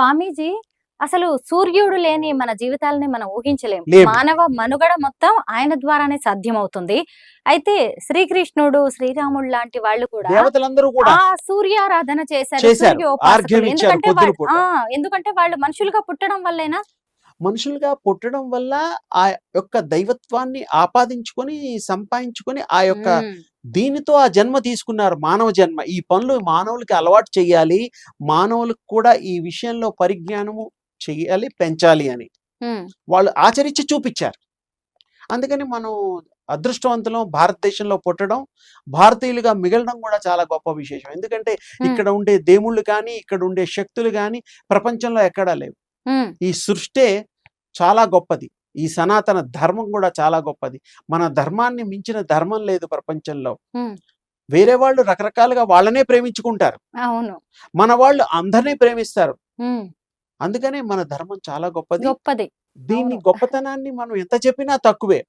స్వామీజీ అసలు సూర్యుడు లేని మన జీవితాలని మనం ఊహించలేం. లేము. మానవ మనుగడ మొత్తం ఆయన ద్వారానే సాధ్యమవుతుంది. అయితే శ్రీకృష్ణుడు శ్రీరాముడు లాంటి వాళ్ళు కూడా దేవతలందరూ కూడా ఆ సూర్యారాధన చేశారు. సూర్యోపాసకులు. ఎందుకంటే వాళ్ళు- ఎందుకంటే మనుషులుగా పుట్టడం వల్లేనా? మనుషులుగా పుట్టడం వల్ల ఆ యొక్క దైవత్వాన్ని ఆపాదించుకొని సంపాదించుకొని ఆ యొక్క దీనితో ఆ జన్మ తీసుకున్నారు మానవ జన్మ. ఈ పనులు మానవులకి అలవాటు చేయాలి. మానవులకు కూడా ఈ విషయంలో పరిజ్ఞానము చెయ్యాలి పెంచాలి అని. వాళ్ళు ఆచరించి చూపించారు. అందుకని మనం అదృష్టవంతులం భారతదేశంలో పుట్టడం భారతీయులుగా మిగలడం కూడా చాలా గొప్ప విశేషం. ఎందుకంటే ఇక్కడ ఉండే దేవుళ్ళు కానీ ఇక్కడ ఉండే శక్తులు కానీ ప్రపంచంలో ఎక్కడా లేవు. ఈ సృష్టే చాలా గొప్పది. ఈ సనాతన ధర్మం కూడా చాలా గొప్పది. మన ధర్మాన్ని మించిన ధర్మం లేదు ప్రపంచంలో. వేరే వాళ్ళు రకరకాలుగా వాళ్ళనే ప్రేమించుకుంటారు. అవును. మన వాళ్ళు అందరినీ ప్రేమిస్తారు. అందుకనే మన ధర్మం చాలా గొప్పది. గొప్పది. దీన్ని. గొప్పతనాన్ని మనం ఎంత చెప్పినా తక్కువే.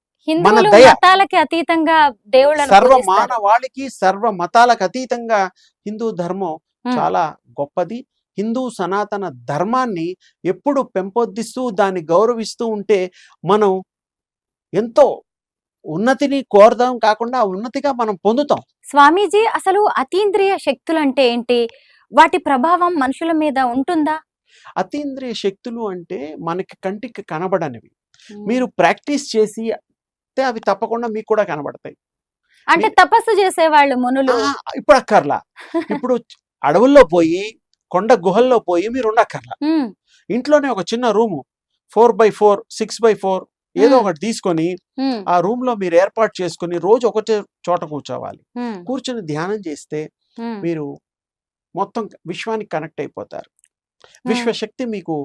దయ. మతాలకి అతీతంగా దేవుళ్ళని సర్వ. మానవాళికి సర్వ మతాలకు అతీతంగా హిందూ ధర్మం చాలా గొప్పది. హిందూ సనాతన ధర్మాన్ని ఎప్పుడు పెంపొందిస్తూ దాన్ని గౌరవిస్తూ ఉంటే మనం ఎంతో ఉన్నతిని కోరదాం కాకుండా ఉన్నతిగా మనం పొందుతాం. స్వామీజీ అసలు అతీంద్రియ శక్తులు అంటే ఏంటి? వాటి ప్రభావం మనుషుల మీద ఉంటుందా? అతీంద్రియ శక్తులు అంటే మనకి కంటికి కనబడనివి. మీరు ప్రాక్టీస్ చేసి అవి తప్పకుండా మీకు కూడా కనబడతాయి. అంటే తపస్సు చేసేవాళ్ళు మునులు. ఇప్పుడు అక్కర్లా. ఇప్పుడు అడవుల్లో పోయి కొండ గుహల్లో పోయి మీరు ఉండక్కర్లా. ఇంట్లోనే ఒక చిన్న room four by four six by four ఏదో. ఒకటి తీసుకొని ఆ రూమ్లో మీరు ఏర్పాటు చేసుకొని రోజు ఒకటే చోట కూర్చోవాలి. కూర్చొని ధ్యానం చేస్తే మీరు మొత్తం విశ్వానికి కనెక్ట్ అయిపోతారు. విశ్వశక్తి మీకు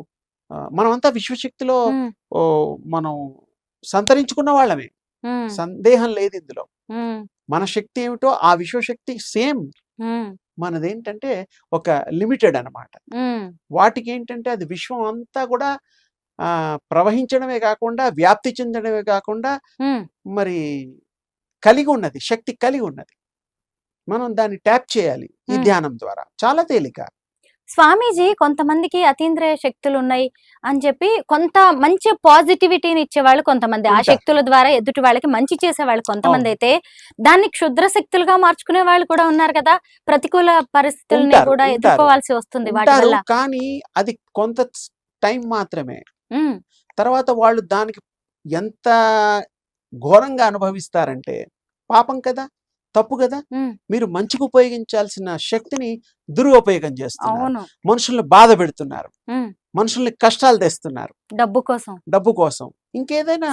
మనమంతా విశ్వశక్తిలో మనం సంతరించుకున్న వాళ్ళమే. సందేహం లేదు ఇందులో. మన శక్తి ఏమిటో ఆ విశ్వశక్తి సేమ్. మనదేంటంటే ఒక లిమిటెడ్ అన్నమాట. ఉమ్, వాటికి ఏంటంటే అది విశ్వం అంతా కూడా ఆ, ప్రవహించడమే కాకుండా వ్యాప్తి చెందడమే కాకుండా. మరి కలిగి ఉన్నది శక్తి కలిగి ఉన్నది. మనం దాన్ని ట్యాప్ చేయాలి ఈ. ధ్యానం ద్వారా. చాలా తేలిక. స్వామీజీ కొంతమందికి అతీంద్రియ శక్తులు ఉన్నాయి అని చెప్పి కొంత మంచి పాజిటివిటీని ఇచ్చేవాళ్ళు కొంతమంది ఆ. శక్తుల ద్వారా ఎదుటి వాళ్ళకి మంచి చేసేవాళ్ళు కొంతమంది. అయితే దాన్ని క్షుద్ర శక్తులుగా మార్చుకునే వాళ్ళు కూడా ఉన్నారు కదా ప్రతికూల పరిస్థితుల్ని కూడా. ఎదుర్కోవాల్సి వస్తుంది వాటి వల్ల కానీ అది కొంత టైం మాత్రమే తర్వాత వాళ్ళు దానికి ఎంత ఘోరంగా అనుభవిస్తారంటే పాపం కదా తప్పు కదా? మీరు మంచికి ఉపయోగించాల్సిన శక్తిని దురుపయోగం చేస్తున్నారు. మనుషుల్ని బాధ పెడుతున్నారు. మనుషుల్ని కష్టాలు తెస్తున్నారు. డబ్బు కోసం. డబ్బు కోసం. ఇంకేదైనా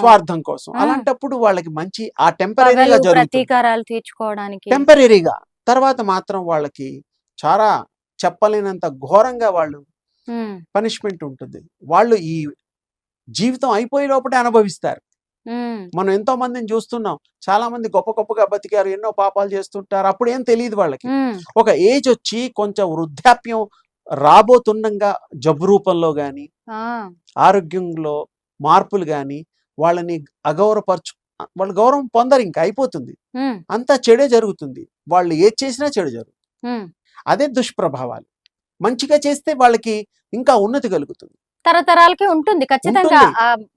స్వార్థం కోసం. అలాంటప్పుడు వాళ్ళకి మంచి ఆ టెంపరీగా ప్రతీకారాలు తీర్చుకోవడానికి. టెంపరీగా తర్వాత మాత్రం వాళ్ళకి చాలా చెప్పలేనంత ఘోరంగా వాళ్ళు పనిష్మెంట్ ఉంటుంది. వాళ్ళు ఈ జీవితం అయిపోయే లోపటే అనుభవిస్తారు. మనం ఎంతో మందిని చూస్తున్నాం. చాలా మంది గొప్ప గొప్పగా బతికారు ఎన్నో పాపాలు చేస్తుంటారు అప్పుడు ఏం తెలియదు వాళ్ళకి. ఒక ఏజ్ వచ్చి కొంచెం వృద్ధాప్యం రాబోతుండగా జబ్బు రూపంలో ఆ, ఆరోగ్యంలో మార్పులు కానీ వాళ్ళని అగౌరవపరచు వాళ్ళు గౌరవం పొందరు ఇంకా అయిపోతుంది. అంతా చెడే జరుగుతుంది. వాళ్ళు ఏది చేసినా చెడు జరుగుతుంది. అదే దుష్ప్రభావాలు. మంచిగా చేస్తే వాళ్ళకి ఇంకా ఉన్నతి కలుగుతుంది. తరతరాలకి ఉంటుంది ఖచ్చితంగా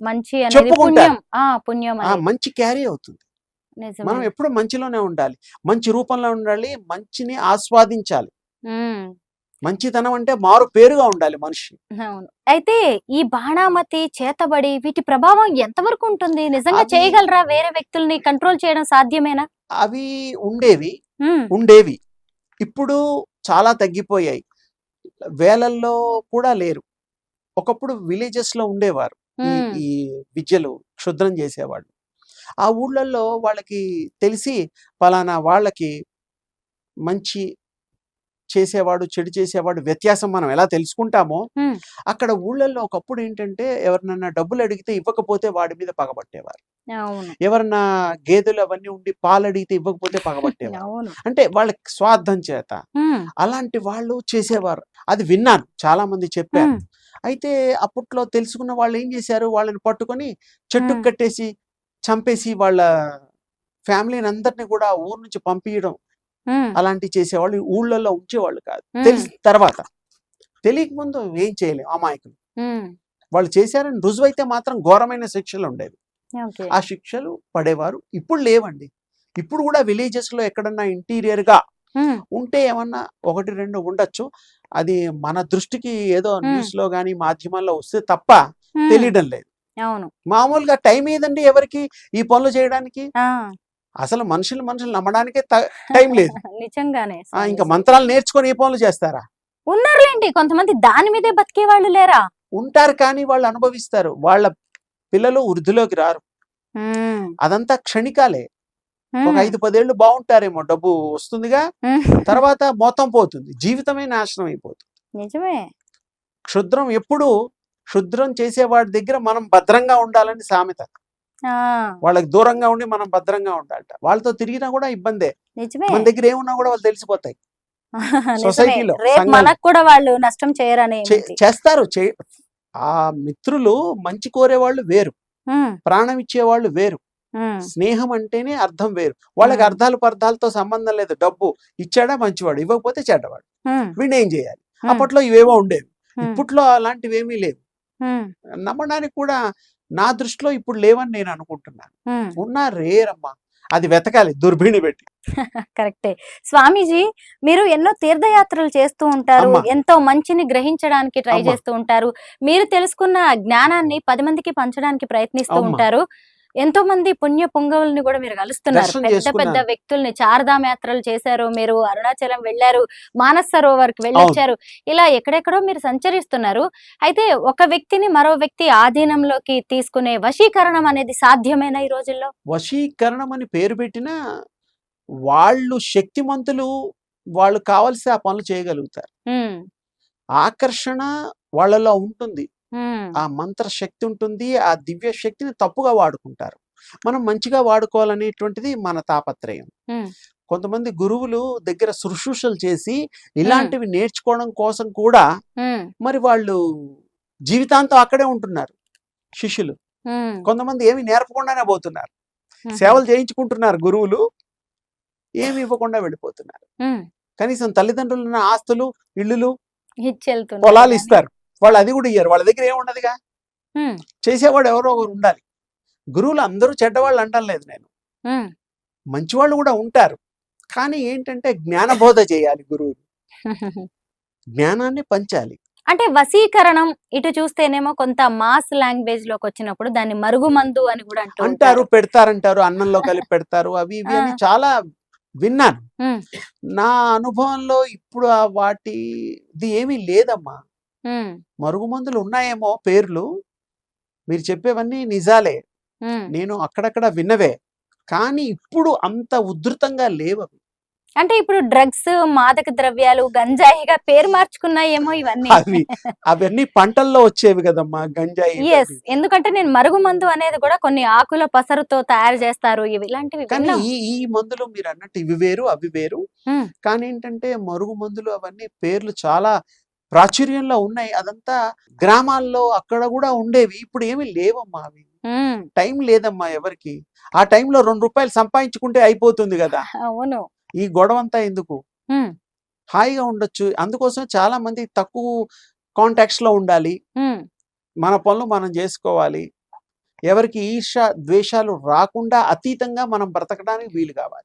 మంచి అనేది. పుణ్యం. ఆ పుణ్యం మంచి క్యారీ అవుతుంది. నిజమే. మనం ఎప్పుడు మంచిలోనే ఉండాలి. మంచి రూపంలో ఉండాలి మంచిని ఆస్వాదించాలి. మంచితనం అంటే మారు పేరుగా ఉండాలి మనిషి. అయితే ఈ బాణామతి చేతబడి వీటి ప్రభావం ఎంతవరకు ఉంటుంది? నిజంగా చేయగలరా? వేరే వ్యక్తుల్ని కంట్రోల్ చేయడం సాధ్యమేనా? అవి ఉండేవి. ఉండేవి. ఇప్పుడు చాలా తగ్గిపోయాయి. వేలల్లో కూడా లేరు. ఒకప్పుడు విలేజెస్లో ఉండేవారు. ఈ విద్యలు క్షుద్రం చేసేవాళ్ళు. ఆ ఊళ్ళల్లో వాళ్ళకి తెలిసి పలానా వాళ్ళకి మంచి చేసేవాడు చెడు చేసేవాడు వ్యత్యాసం మనం ఎలా తెలుసుకుంటామో అక్కడ ఊళ్ళల్లో ఒకప్పుడు ఏంటంటే ఎవరినన్నా డబ్బులు అడిగితే ఇవ్వకపోతే వాడి మీద పగబట్టేవారు. ఎవరన్నా గేదెలు అవన్నీ ఉండి పాలు అడిగితే ఇవ్వకపోతే పగబట్టేవారు. అంటే వాళ్ళకి స్వార్థం చేత అలాంటి వాళ్ళు చేసేవారు. అది విన్నాను. చాలా మంది చెప్పారు అయితే అప్పట్లో తెలుసుకున్న వాళ్ళు ఏం చేశారు? వాళ్ళని పట్టుకొని చెట్టుకు మ్మ్. కట్టేసి చంపేసి వాళ్ళ ఫ్యామిలీని అందరినీ కూడా ఊరు నుంచి పంపించడం అలాంటివి చేసేవాళ్ళు. ఊళ్ళల్లో ఉంచేవాళ్ళు కాదు. ఉమ్, తెలిసిన తర్వాత తెలియక ముందు ఏం చేయలేం అమాయకులు. వాళ్ళు చేశారని రుజువైతే మాత్రం ఘోరమైన శిక్షలు ఉండేవి. ఆ శిక్షలు పడేవారు. ఇప్పుడు లేవండి. ఇప్పుడు కూడా విలేజెస్లో ఎక్కడన్నా ఇంటీరియర్గా ఉంటే ఏమన్నా ఒకటి రెండు ఉండొచ్చు. అది మన దృష్టికి ఏదో. న్యూస్లో గానీ మాధ్యమాల్లో వస్తే తప్ప తెలియడం లేదు. అవును. మామూలుగా టైం ఏదండి ఎవరికి ఈ పనులు చేయడానికి? అసలు మనుషులు మనుషులు నమ్మడానికే టైం లేదు. నిజంగానే. ఇంకా. మంత్రాలు నేర్చుకొని ఈ పనులు చేస్తారా? ఉన్నారులేండి కొంతమంది దాని మీదే బతికే వాళ్ళు లేరా? ఉంటారు కానీ వాళ్ళు అనుభవిస్తారు. వాళ్ళ పిల్లలు వృద్ధిలోకి రారు. అదంతా క్షణికాలే. ఒక ఐదు పదేళ్ళు బాగుంటారేమో డబ్బు వస్తుందిగా తర్వాత మొత్తం పోతుంది జీవితమే నాశనం అయిపోతుంది. నిజమే. క్షుద్రం ఎప్పుడు క్షుద్రం చేసేవాడి దగ్గర మనం భద్రంగా ఉండాలని సామెత వాళ్ళకి దూరంగా ఉండి మనం భద్రంగా ఉండాలట. వాళ్ళతో తిరిగినా కూడా ఇబ్బందే. మన దగ్గర ఏమున్నా కూడా వాళ్ళు తెలిసిపోతాయి. సొసైటీలో. మనకు కూడా వాళ్ళు నష్టం చేయరని చేస్తారు ఆ మిత్రులు మంచి కోరేవాళ్ళు వేరు. ప్రాణం ఇచ్చేవాళ్ళు వేరు. స్నేహం అంటేనే అర్థం వేరు. వాళ్ళకి. అర్థాలు పర్థాలతో సంబంధం లేదు. డబ్బు ఇచ్చాడా? మంచివాడు. ఇవ్వకపోతే చెడ్డవాడు. వీడిని ఏం చేయాలి? అప్పట్లో ఇవేవో ఉండేవి. ఇప్పట్లో అలాంటివి ఏమీ లేవు. నమ్మడానికి కూడా నా దృష్టిలో ఇప్పుడు లేవని నేను అనుకుంటున్నాను. ఉన్నా రేరమ్మా అది వెతకాలి. దుర్భిణి పెట్టి. కరెక్టే. స్వామీజీ మీరు ఎన్నో తీర్థయాత్రలు చేస్తూ ఉంటారు. ఎంతో మంచిని గ్రహించడానికి ట్రై. చేస్తూ ఉంటారు. మీరు తెలుసుకున్న జ్ఞానాన్ని పది మందికి పంచడానికి ప్రయత్నిస్తూ. ఉంటారు. ఎంతో మంది పుణ్య పుంగవుల్ని కూడా మీరు కలుస్తున్నారు. పెద్ద పెద్ద. వ్యక్తుల్ని చార్ధామ్ యాత్రలు చేశారు మీరు అరుణాచలం వెళ్ళారు మానస్ సరోవర్కి వెళ్ళొచ్చారు ఇలా ఎక్కడెక్కడో మీరు సంచరిస్తున్నారు. అయితే ఒక వ్యక్తిని మరో వ్యక్తి ఆధీనంలోకి తీసుకునే వశీకరణం అనేది సాధ్యమేనా ఈ రోజుల్లో? వశీకరణం అని పేరు పెట్టినా వాళ్ళు శక్తిమంతులు వాళ్ళు కావలసి ఆ పనులు చేయగలుగుతారు. ఆకర్షణ వాళ్ళలో ఉంటుంది. ఆ మంత్ర శక్తి ఉంటుంది. ఆ దివ్య శక్తిని తప్పుగా వాడుకుంటారు. మనం మంచిగా వాడుకోవాలనేటువంటిది మన తాపత్రయం. కొంతమంది గురువులు దగ్గర శుశ్రూషలు చేసి ఇలాంటివి నేర్చుకోవడం కోసం కూడా మరి వాళ్ళు జీవితాంతం అక్కడే ఉంటున్నారు. శిష్యులు. కొంతమంది ఏమి నేర్పకుండానే పోతున్నారు. సేవలు చేయించుకుంటున్నారు గురువులు. ఏమి ఇవ్వకుండా వెళ్ళిపోతున్నారు. కనీసం తల్లిదండ్రులు ఆస్తులు వెళ్తున్నారు పొలాలు. ఇస్తారు. వాళ్ళు అది కూడా ఇయ్యారు. వాళ్ళ దగ్గర ఏముండదుగా? చేసేవాడు ఎవరో ఒకరు ఉండాలి. గురువులు అందరూ చెడ్డవాళ్ళు అంటం లేదు నేను. మంచివాళ్ళు కూడా ఉంటారు. కానీ ఏంటంటే జ్ఞానబోధ చేయాలి గురువులు. జ్ఞానాన్ని పంచాలి. అంటే వశీకరణం ఇటు చూస్తేనేమో కొంత మాస్ లాంగ్వేజ్లోకి వచ్చినప్పుడు దాన్ని మరుగుమందు అని కూడా అంటూ అంటారు పెడతారంటారు అన్నంలో కలిపి పెడతారు అవి ఇవి అని. చాలా విన్నాను. నా అనుభవంలో ఇప్పుడు ఆ వాటి ఇది ఏమీ లేదమ్మా. మరుగుమందులు ఉన్నాయేమో పేర్లు మీరు చెప్పేవన్నీ నిజాలే. నేను అక్కడక్కడ విన్నవే కానీ ఇప్పుడు అంత ఉధృతంగా లేవు. అంటే ఇప్పుడు డ్రగ్స్ మాదక ద్రవ్యాలు గంజాయిగా పేరు మార్చుకున్నాయేమో ఇవన్నీ అవి అవన్నీ పంటల్లో వచ్చేవి కదమ్మా గంజాయి ఎస్. ఎందుకంటే నేను మరుగుమందు అనేది కూడా కొన్ని ఆకుల పసరుతో తయారు చేస్తారు ఇవి ఇలాంటివి కానీ. ఈ ఈ మందులు మీరు అన్నట్టు ఇవి వేరు అవి వేరు. కానీ ఏంటంటే మరుగు మందులు అవన్నీ పేర్లు చాలా ప్రాచుర్యంలో ఉన్నాయి. అదంతా గ్రామాల్లో అక్కడ కూడా ఉండేవి. ఇప్పుడు ఏమీ లేవమ్మా అవి. టైం లేదమ్మా ఎవరికి. ఆ టైంలో రెండు రూపాయలు సంపాదించుకుంటే అయిపోతుంది కదా. అవును. ఈ గొడవంతా ఎందుకు? ఉమ్, హాయిగా ఉండొచ్చు. అందుకోసం చాలా మంది తక్కువ కాంటాక్ట్స్లో ఉండాలి మన పనులు మనం చేసుకోవాలి. ఎవరికి ఈర్ష ద్వేషాలు రాకుండా అతీతంగా మనం బ్రతకడానికి వీలు కావాలి.